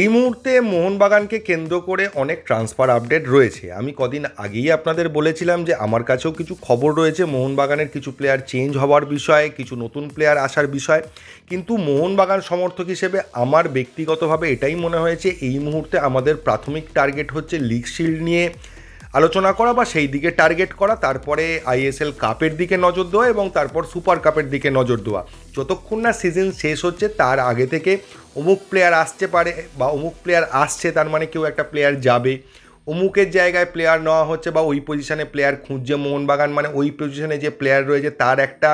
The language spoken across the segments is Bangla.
এই মুহূর্তে মোহনবাগানকে কেন্দ্র করে অনেক ট্রান্সফার আপডেট রয়েছে। আমি কদিন আগেই আপনাদের বলেছিলাম যে আমার কাছেও কিছু খবর রয়েছে, মোহনবাগানের কিছু প্লেয়ার চেঞ্জ হওয়ার বিষয়ে, কিছু নতুন প্লেয়ার আসার বিষয়ে। কিন্তু মোহনবাগান সমর্থক হিসেবে আমার ব্যক্তিগতভাবে এটাই মনে হয়েছে, এই মুহূর্তে আমাদের প্রাথমিক টার্গেট হচ্ছে লিগ শিল্ড নিয়ে। আলোচনা করা বা সেই দিকে টার্গেট করা, তারপরে আইএসএল কাপের দিকে নজর দেওয়া এবং তারপর সুপার কাপের দিকে নজর দেওয়া। যতক্ষণ না সিজন শেষ হচ্ছে, তার আগে থেকে অমুক প্লেয়ার আসতে পারে বা অমুক প্লেয়ার আসছে, তার মানে কেউ একটা প্লেয়ার যাবে। অমুকের জায়গায় প্লেয়ার নেওয়া হচ্ছে বা ওই পজিশনে প্লেয়ার খুঁজছে, মোহনবাগান মানে ওই পজিশনে যে প্লেয়ার রয়েছে, তার একটা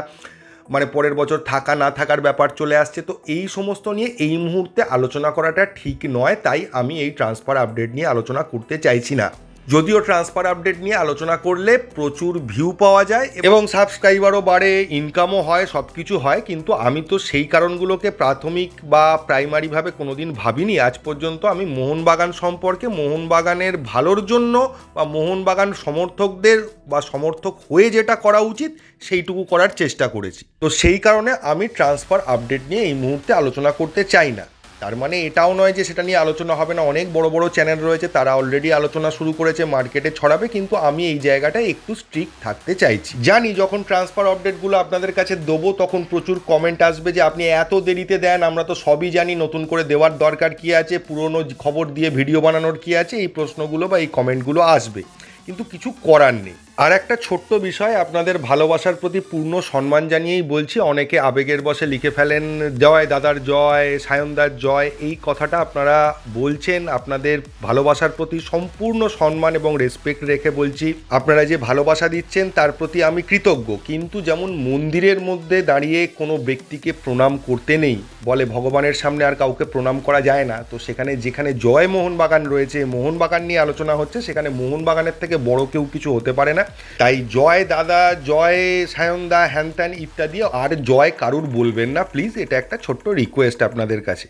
মানে পরের বছর থাকা না থাকার ব্যাপার চলে আসছে। তো এই সমস্ত নিয়ে এই মুহূর্তে আলোচনা করাটা ঠিক নয়, তাই আমি এই ট্রান্সফার আপডেট নিয়ে আলোচনা করতে চাইছি না। যদিও ট্রান্সফার আপডেট নিয়ে আলোচনা করলে প্রচুর ভিউ পাওয়া যায় এবং সাবস্ক্রাইবারও বাড়ে ইনকামও হয় সব কিছু হয়, কিন্তু আমি তো সেই কারণগুলোকে প্রাথমিক বা প্রাইমারিভাবে কোনোদিন ভাবিনি। আজ পর্যন্ত আমি মোহনবাগান সম্পর্কে, মোহনবাগানের ভালোর জন্য বা মোহনবাগান সমর্থকদের বা সমর্থক হয়ে যেটা করা উচিত, সেইটুকু করার চেষ্টা করেছি। তো সেই কারণে আমি ট্রান্সফার আপডেট নিয়ে এই মুহূর্তে আলোচনা করতে চাই না। তার মানে এটাও নয় যে সেটা নিয়ে আলোচনা হবে না। অনেক বড় বড় চ্যানেল রয়েছে, তারা অলরেডি আলোচনা শুরু করেছে মার্কেটে ছড়াবে, কিন্তু আমি এই জায়গাটায় একটু স্ট্রিক্ট থাকতে চাইছি। জানি যখন ট্রান্সফার আপডেটগুলো আপনাদের কাছে দেবো, তখন প্রচুর কমেন্ট আসবে যে আপনি এত দেরিতে দেন, আমরা তো সবই জানি নতুন করে দেওয়ার দরকার কি আছে, পুরনো খবর দিয়ে ভিডিও বানানোর কি আছে, এই প্রশ্নগুলো বা এই কমেন্টগুলো আসবে। কিন্তু কিছু করার নেই। আর একটা ছোট্ট বিষয়, আপনাদের ভালোবাসার প্রতি পূর্ণ সম্মান জানিয়েই বলছি, অনেকে আবেগের বসে লিখে ফেলেন, জয় দাদার জয়, সায়নদার জয়। এই কথাটা আপনারা বলছেন, আপনাদের ভালোবাসার প্রতি সম্পূর্ণ সম্মান এবং রেসপেক্ট রেখে বলছি, আপনারা যে ভালোবাসা দিচ্ছেন, তার প্রতি আমি কৃতজ্ঞ। কিন্তু যেমন মন্দিরের মধ্যে দাঁড়িয়ে কোনো ব্যক্তিকে প্রণাম করতে নেই, বলে ভগবানের সামনে আর কাউকে প্রণাম করা যায় না, তো সেখানে যেখানে জয় মোহনবাগান রয়েছে, মোহনবাগান নিয়ে আলোচনা হচ্ছে, সেখানে মোহনবাগানের থেকে বড় কেউ কিছু হতে পারে না। তাই জয় দাদা, জয় সায়নদা হ্যান ত্যান ইত্যাদি, আর জয় কারুর বলবেন না। প্লিজ এটা একটা ছোট্ট রিকোয়েস্ট আপনাদের কাছে।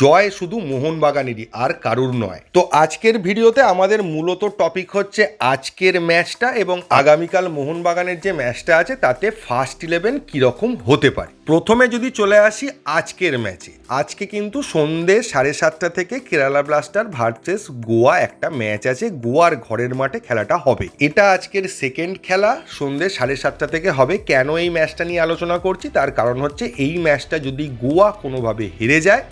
জয় শুধু মোহনবাগানেরই, আর কারুর নয়। তো আজকের ভিডিওতে আমাদের মূলত টপিক হচ্ছে আজকের ম্যাচটা এবং আগামীকাল মোহনবাগানের যে ম্যাচটা আছে, তাতে ফার্স্ট ইলেভেন কীরকম হতে পারে। প্রথমে যদি চলে আসি আজকের ম্যাচে আজকে কিন্তু সন্ধে সাড়ে সাতটা থেকে কেরালা ব্লাস্টার ভার্সেস গোয়া একটা ম্যাচ আছে, গোয়ার ঘরের মাঠে খেলাটা হবে। এটা আজকের সেকেন্ড খেলা, সন্ধে সাড়ে সাতটা থেকে হবে। কেন এই ম্যাচটা নিয়ে আলোচনা করছি? তার কারণ হচ্ছে এই ম্যাচটা যদি গোয়া কোনোভাবে হেরে যায়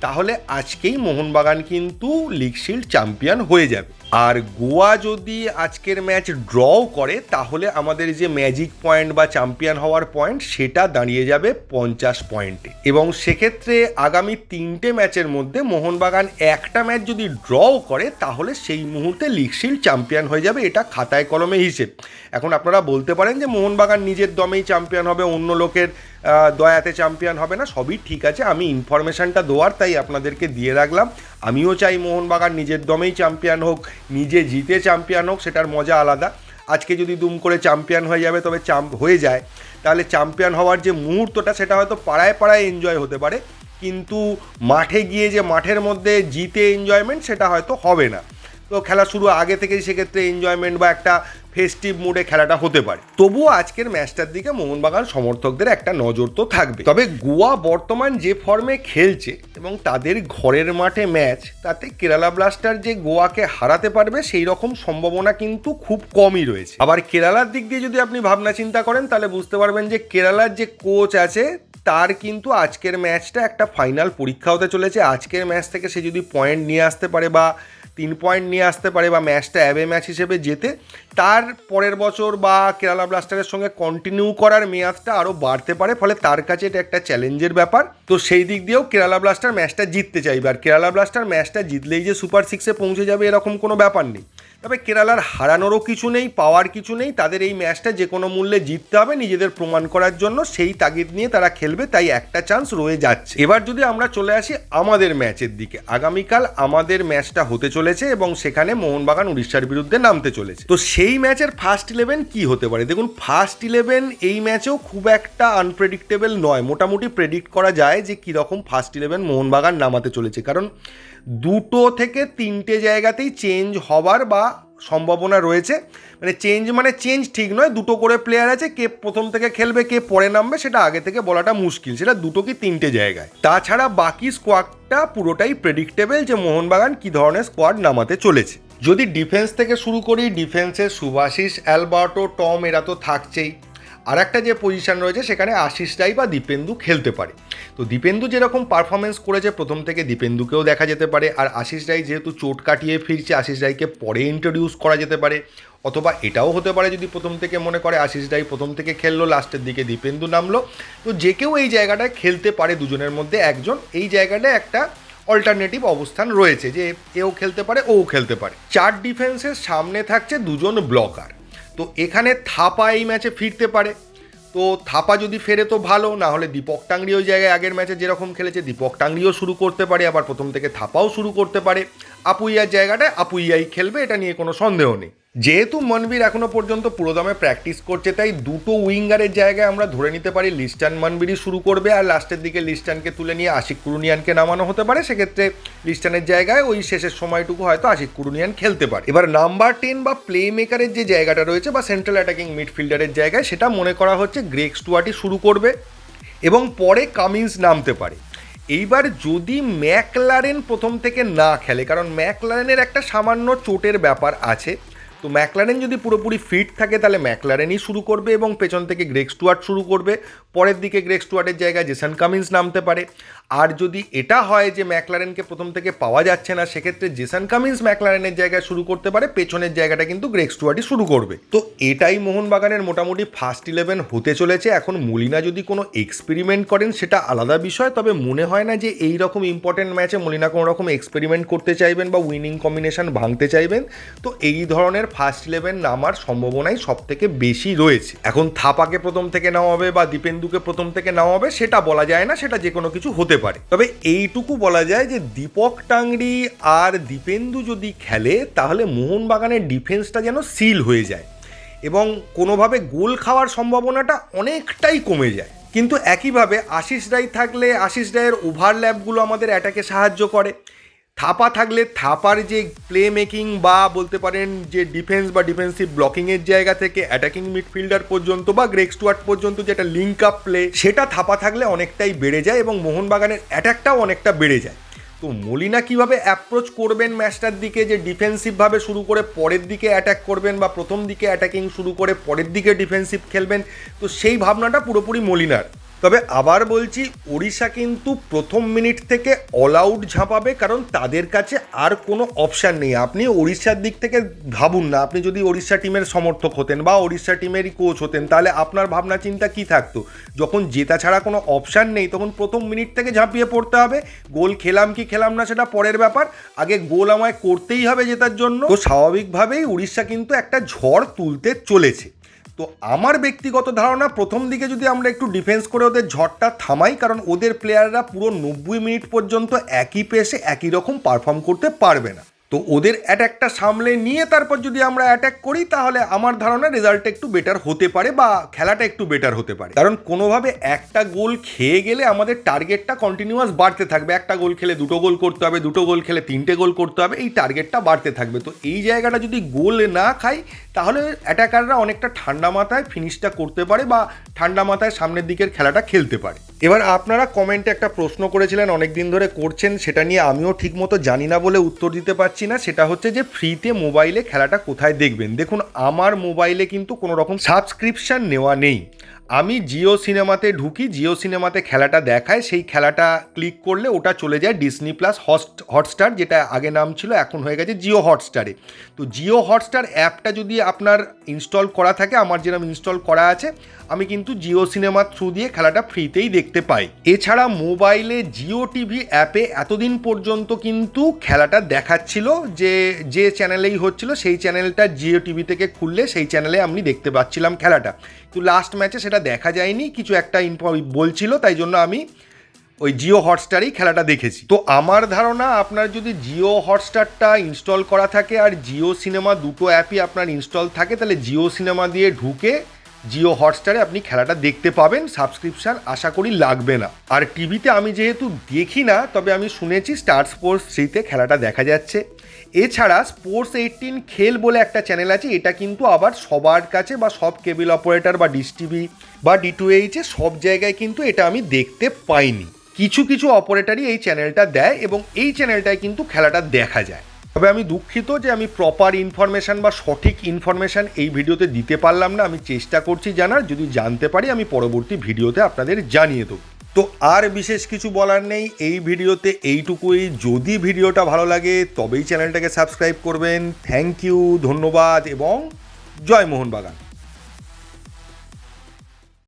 তাহলে আজকেই মোহনবাগান কিন্তু লিগ শিল্ড চ্যাম্পিয়ন হয়ে যাবে। আর গোয়া যদি আজকের ম্যাচ ড্রও করে, তাহলে আমাদের যে ম্যাজিক পয়েন্ট বা চ্যাম্পিয়ন হওয়ার পয়েন্ট, সেটা দাঁড়িয়ে যাবে পঞ্চাশ পয়েন্টে। এবং সেক্ষেত্রে আগামী তিনটে ম্যাচের মধ্যে মোহনবাগান একটা ম্যাচ যদি ড্রও করে, তাহলে সেই মুহূর্তে লিগ শিল্ড চ্যাম্পিয়ন হয়ে যাবে এটা খাতায় কলমে হিসেব। এখন আপনারা বলতে পারেন যে মোহনবাগান নিজের দমেই চ্যাম্পিয়ন হবে, অন্য লোকের দয়াতে চ্যাম্পিয়ন হবে না, সবই ঠিক আছে, আমি ইনফরমেশনটা দেওয়ার, তাই আপনাদেরকে দিয়ে রাখলাম। আমিও চাই মোহনবাগান নিজের দমেই চ্যাম্পিয়ন হোক। নিজে জিতে চ্যাম্পিয়ন হোক, সেটার মজা আলাদা। আজকে যদি দুম করে চ্যাম্পিয়ন হয়ে যাবে, তবে চাম্প হয়ে যায়। তাহলে চ্যাম্পিয়ন হওয়ার যে মুহূর্তটা, সেটা হয়তো পাড়ায় পাড়ায় এনজয় হতে পারে। কিন্তু মাঠে গিয়ে যে মাঠের মধ্যে জিতে এনজয়মেন্ট সেটা হয়তো হবে না। তো খেলা শুরু আগে থেকেই সেক্ষেত্রে এনজয়মেন্ট বা একটা ফেস্টিভ মুডে খেলাটা হতে পারে। তবুও আজকের ম্যাচটার দিকে মোহনবাগান সমর্থকদের একটা নজর তো থাকবে। তবে গোয়া বর্তমান যে ফর্মে খেলছে এবং তাদের ঘরের মাঠে ম্যাচ তাতে কেরালা ব্লাস্টার যে গোয়াকে হারাতে পারবে সেই রকম সম্ভাবনা কিন্তু খুব কমই রয়েছে। আবার কেরালার দিক দিয়ে যদি আপনি ভাবনা চিন্তা করেন, তাহলে বুঝতে পারবেন যে কেরালার যে কোচ আছে তার কিন্তু আজকের ম্যাচটা একটা ফাইনাল পরীক্ষা হতে চলেছে। আজকের ম্যাচ থেকে সে যদি পয়েন্ট নিয়ে আসতে পারে বা তিন পয়েন্ট নিয়ে আসতে পারে বা ম্যাচটা অ্যাবে ম্যাচ হিসেবে যেতে তার পরের বছর বা কেরালা ব্লাস্টারের সঙ্গে কন্টিনিউ করার মেয়াদটা আরও বাড়তে পারে, ফলে তার কাছে এটা একটা চ্যালেঞ্জের ব্যাপার। তো সেই দিক দিয়েও কেরালা ব্লাস্টার ম্যাচটা জিততে চাইবে। আর কেরালা ব্লাস্টার ম্যাচটা জিতলেই যে সুপার সিক্সে পৌঁছে যাবে এরকম কোনো ব্যাপার নেই। তবে কেরালার হারানোরও কিছু নেই, পাওয়ার কিছু নেই, তাদের এই ম্যাচটা যে কোনো মূল্যে জিততে হবে, নিজেদের প্রমাণ করার জন্য সেই তাগিদ নিয়ে তারা খেলবে, তাই একটা চান্স রয়ে যাচ্ছে। এবার যদি আমরা চলে আসি আমাদের ম্যাচের দিকে, আগামীকাল আমাদের ম্যাচটা হতে চলেছে এবং সেখানে মোহনবাগান উড়িষ্যার বিরুদ্ধে নামতে চলেছে। তো সেই ম্যাচের ফার্স্ট ইলেভেন কি হতে পারে? দেখুন ফার্স্ট ইলেভেন এই ম্যাচেও খুব একটা আনপ্রেডিক্টেবল নয়। মোটামুটি প্রেডিক্ট করা যায় যে কীরকম ফার্স্ট ইলেভেন মোহনবাগান নামাতে চলেছে। কারণ দুটো থেকে তিনটে জায়গাতেই চেঞ্জ হবার বা সম্ভাবনা রয়েছে। মানে চেঞ্জ মানে চেঞ্জ ঠিক নয়, দুটো করে প্লেয়ার আছে, কে প্রথম থেকে খেলবে, কে পরে নামবে, সেটা আগে থেকে বলাটা মুশকিল। সেটা দুটো কি তিনটে জায়গায়। তাছাড়া বাকি স্কোয়াডটা পুরোটাই প্রেডিক্টেবল যে মোহনবাগান কী ধরনের স্কোয়াড নামাতে চলেছে। যদি ডিফেন্স থেকে শুরু করি ডিফেন্সে সুভাশিস অ্যালবার্টো, টম, এরা তো থাকছেই। আর একটা যে পজিশন রয়েছে, সেখানে আশিস রাই বা দীপেন্দু খেলতে পারে। তো দীপেন্দু যেরকম পারফরমেন্স করেছে, প্রথম থেকে দীপেন্দুকেও দেখা যেতে পারে। আর আশিস রাই যেহেতু চোট কাটিয়ে ফিরছে, আশিস রাইকে পরে ইন্ট্রোডিউস করা যেতে পারে। অথবা এটাও হতে পারে যদি প্রথম থেকে মনে করে, আশিস রাই প্রথম থেকে খেললো লাস্টের দিকে দীপেন্দু নামলো। তো যে কেউ এই জায়গাটায় খেলতে পারে দুজনের মধ্যে একজন। এই জায়গাটায় একটা অল্টারনেটিভ অবস্থান রয়েছে যে, এও খেলতে পারে ওও খেলতে পারে। চার ডিফেন্সের সামনে থাকছে দুজন ব্লকার তো এখানে থাপা এই ম্যাচে ফিরতে পারে। তো থাপা যদি ফেরে তো ভালো, না হলে দীপক টাংরি ওই জায়গায় আগের ম্যাচে যেরকম খেলেছে, দীপক টাংরিও শুরু করতে পারে, আবার প্রথম থেকে থাপাও শুরু করতে পারে। আপুইয়ার জায়গাটায় আপুইয়াই খেলবে, এটা নিয়ে কোনো সন্দেহ নেই। যেহেতু মনবীর এখনও পর্যন্ত পুরোদমে প্র্যাকটিস করছে, তাই দুটো উইঙ্গারের জায়গায় আমরা ধরে নিতে পারি লিস্টান মনবীরই শুরু করবে, আর লাস্টের দিকে লিস্টানকে তুলে নিয়ে আশিক কুরুনিয়ানকে নামানো হতে পারে। সেক্ষেত্রে লিস্টানের জায়গায় ওই শেষের সময়টুকু হয়তো আশিক কুরুনিয়ান খেলতে পারে। এবার নাম্বার টেন বা প্লে মেকারের যে জায়গাটা রয়েছে বা সেন্ট্রাল অ্যাটাকিং মিডফিল্ডারের জায়গায়, সেটা মনে করা হচ্ছে গ্রেক স্টুয়ার্টই শুরু করবে এবং পরে কামিন্স নামতে পারে। এইবার যদি ম্যাকলারেন প্রথম থেকে না খেলে, কারণ ম্যাকলারেনের একটা সামান্য চোটের ব্যাপার আছে, তো ম্যাকলারেন যদি পুরোপুরি ফিট থাকে, তাহলে ম্যাকলারেনই শুরু করবে এবং পেছন থেকে গ্রেক স্টুয়ার্ট শুরু করবে। পরের দিকে গ্রেক স্টুয়ার্টের জায়গায় জেসান কামিন্স নামতে পারে। আর যদি এটা হয় যে ম্যাকলারেনকে প্রথম থেকে পাওয়া যাচ্ছে না, সেক্ষেত্রে জেসান কামিন্স ম্যাকলারেনের জায়গায় শুরু করতে পারে, পেছনের জায়গাটা কিন্তু গ্রেক স্টুয়ার্টই শুরু করবে। তো এটাই মোহনবাগানের মোটামুটি ফার্স্ট ইলেভেন হতে চলেছে। এখন মলিনা যদি কোনো এক্সপেরিমেন্ট করেন, সেটা আলাদা বিষয়, তবে মনে হয় না যে এই রকম ইম্পর্টেন্ট ম্যাচে মলিনা কোনো রকম এক্সপেরিমেন্ট করতে চাইবেন বা উইনিং কম্বিনেশন ভাঙতে চাইবেন। তো এই ধরনের ফার্স্ট ইলেভেন নামার সম্ভাবনাই সব থেকে বেশি রয়েছে। এখন থাপাকে প্রথম থেকে নেওয়া হবে বা দীপেন্দুকে প্রথম থেকে নেওয়া হবে, সেটা বলা যায় না, সেটা যে কোনো কিছু হতে পারে। তবে এইটুকু বলা যায় যে দীপক টাংরি আর দীপেন্দু যদি খেলে, তাহলে মোহনবাগানের ডিফেন্সটা যেন সিল হয়ে যায় এবং কোনোভাবে গোল খাওয়ার সম্ভাবনাটা অনেকটাই কমে যায়। কিন্তু একইভাবে আশিস রায় থাকলে, আশিস রায়ের ওভারল্যাপগুলো আমাদের অ্যাটাকে সাহায্য করে। থাপা থাকলে থাপার যে প্লে মেকিং বা বলতে পারেন যে ডিফেন্স বা ডিফেন্সিভ ব্লকিংয়ের জায়গা থেকে অ্যাটাকিং মিডফিল্ডার পর্যন্ত বা গ্রেক স্টুয়ার্ট পর্যন্ত যেটা লিঙ্ক আপ প্লে সেটা থাপা থাকলে অনেকটাই বেড়ে যায় এবং মোহনবাগানের অ্যাটাকটাও অনেকটা বেড়ে যায়। তো মলিনা কীভাবে অ্যাপ্রোচ করবেন ম্যাচটার দিকে, যে ডিফেন্সিভভাবে শুরু করে পরের দিকে অ্যাটাক করবেন বা প্রথম দিকে অ্যাটাকিং শুরু করে পরের দিকে ডিফেন্সিভ খেলবেন, তো সেই ভাবনাটা পুরোপুরি মলিনার। তবে আবার বলছি, ওড়িশা কিন্তু প্রথম মিনিট থেকে অল আউট ঝাঁপাবে, কারণ তাদের কাছে আর কোনো অপশান নেই। আপনি ওড়িশার দিক থেকে ভাবুন না, আপনি যদি ওড়িশা টিমের সমর্থক হতেন বা ওড়িশা টিমেরই কোচ হতেন, তাহলে আপনার ভাবনা চিন্তা কী থাকতো? যখন জেতা ছাড়া কোনো অপশান নেই, তখন প্রথম মিনিট থেকে ঝাঁপিয়ে পড়তে হবে। গোল খেলাম কি খেলাম না সেটা পরের ব্যাপার। আগে গোল আমায় করতেই হবে জেতার জন্য। তো স্বাভাবিকভাবেই উড়িষ্যা কিন্তু একটা ঝড় তুলতে চলেছে। তো আমার ব্যক্তিগত ধারণা প্রথম দিকে যদি আমরা একটু ডিফেন্স করে ওদের ঝড়টা থামাই, কারণ ওদের প্লেয়াররা পুরো নব্বই মিনিট পর্যন্ত একই পেসে একই রকম পারফর্ম করতে পারবে না। তো ওদের অ্যাট্যাকটা সামলে নিয়ে তারপর যদি আমরা অ্যাট্যাক করি, তাহলে আমার ধারণা রেজাল্টটা একটু বেটার হতে পারে বা খেলাটা একটু বেটার হতে পারে। কারণ কোনোভাবে একটা গোল খেয়ে গেলে আমাদের টার্গেটটা কন্টিনিউয়াস বাড়তে থাকবে। একটা গোল খেলে দুটো গোল করতে হবে, দুটো গোল খেলে তিনটে গোল করতে হবে, এই টার্গেটটা বাড়তে থাকবে। তো এই জায়গাটা যদি গোল না খাই, তাহলে অ্যাটাকাররা অনেকটা ঠান্ডা মাথায় ফিনিশটা করতে পারে বা ঠান্ডা মাথায় সামনের দিকের খেলাটা খেলতে পারে। এবার আপনারা কমেন্টে একটা প্রশ্ন করেছিলেন অনেক দিন ধরে করছেন, সেটা নিয়ে আমিও ঠিকমতো জানি না বলে উত্তর দিতে পারছি না। সেটা হচ্ছে যে, ফ্রিতে মোবাইলে খেলাটা কোথায় দেখবেন? দেখুন, আমার মোবাইলে কিন্তু কোনো রকম সাবস্ক্রিপশান নেওয়া নেই। আমি জিও সিনেমাতে ঢুকি, জিও সিনেমাতে খেলাটা দেখায়, সেই খেলাটা ক্লিক করলে ওটা চলে যায় ডিসনি প্লাস হট হটস্টার, যেটা আগে নাম ছিল, এখন হয়ে গেছে জিও হটস্টারে তো জিও হটস্টার অ্যাপটা যদি আপনার ইনস্টল করা থাকে, আমার যেরকম ইনস্টল করা আছে, আমি কিন্তু জিও সিনেমার থ্রু দিয়ে খেলাটা ফ্রিতেই দেখতে পাই। এছাড়া মোবাইলে জিও টিভি অ্যাপে এতদিন পর্যন্ত কিন্তু খেলাটা দেখাচ্ছিল যে যে চ্যানেলেই হচ্ছিল, সেই চ্যানেলটা জিও টিভি থেকে খুললে, সেই চ্যানেলে আমি দেখতে পাচ্ছিলাম খেলাটা। তো লাস্ট ম্যাচে সেটা দেখা যায়নি, কিছু একটা ইনফ বলছিল, তাই জন্য আমি ওই জিও হটস্টারেই খেলাটা দেখেছি। তো আমার ধারণা আপনার যদি জিও হটস্টারটা ইনস্টল করা থাকে আর জিও সিনেমা দুটো অ্যাপই আপনার ইনস্টল থাকে, তাহলে জিও সিনেমা দিয়ে ঢুকে জিও হটস্টারে আপনি খেলাটা দেখতে পাবেন সাবস্ক্রিপশন আশা করি লাগবে না। আর টিভিতে আমি যেহেতু দেখি না, তবে আমি শুনেছি স্টার স্পোর্টস থ্রিতে খেলাটা দেখা যাচ্ছে। এছাড়া স্পোর্টস এইটিন খেল বলে একটা চ্যানেল আছে, এটা কিন্তু আবার সবার কাছে বা সব কেবল অপারেটর বা ডিস টিভি বা ডি টু এইচে সব জায়গায় কিন্তু এটা আমি দেখতে পাইনি। কিছু কিছু অপারেটারই এই চ্যানেলটা দেয় এবং এই চ্যানেলটায় কিন্তু খেলাটা দেখা যায়। তবে আমি দুঃখিত যে আমি প্রপার ইনফরমেশান বা সঠিক ইনফরমেশান এই ভিডিওতে দিতে পারলাম না। আমি চেষ্টা করছি জানার, যদি জানতে পারি আমি পরবর্তী ভিডিওতে আপনাদের জানিয়ে দেবো। তো আর বিশেষ কিছু বলার নেই, এই ভিডিওতে এইটুকুই। যদি ভিডিওটা ভালো লাগে, তবেই চ্যানেলটাকে সাবস্ক্রাইব করবেন। থ্যাংক ইউ ধন্যবাদ এবং জয় মোহনবাগান।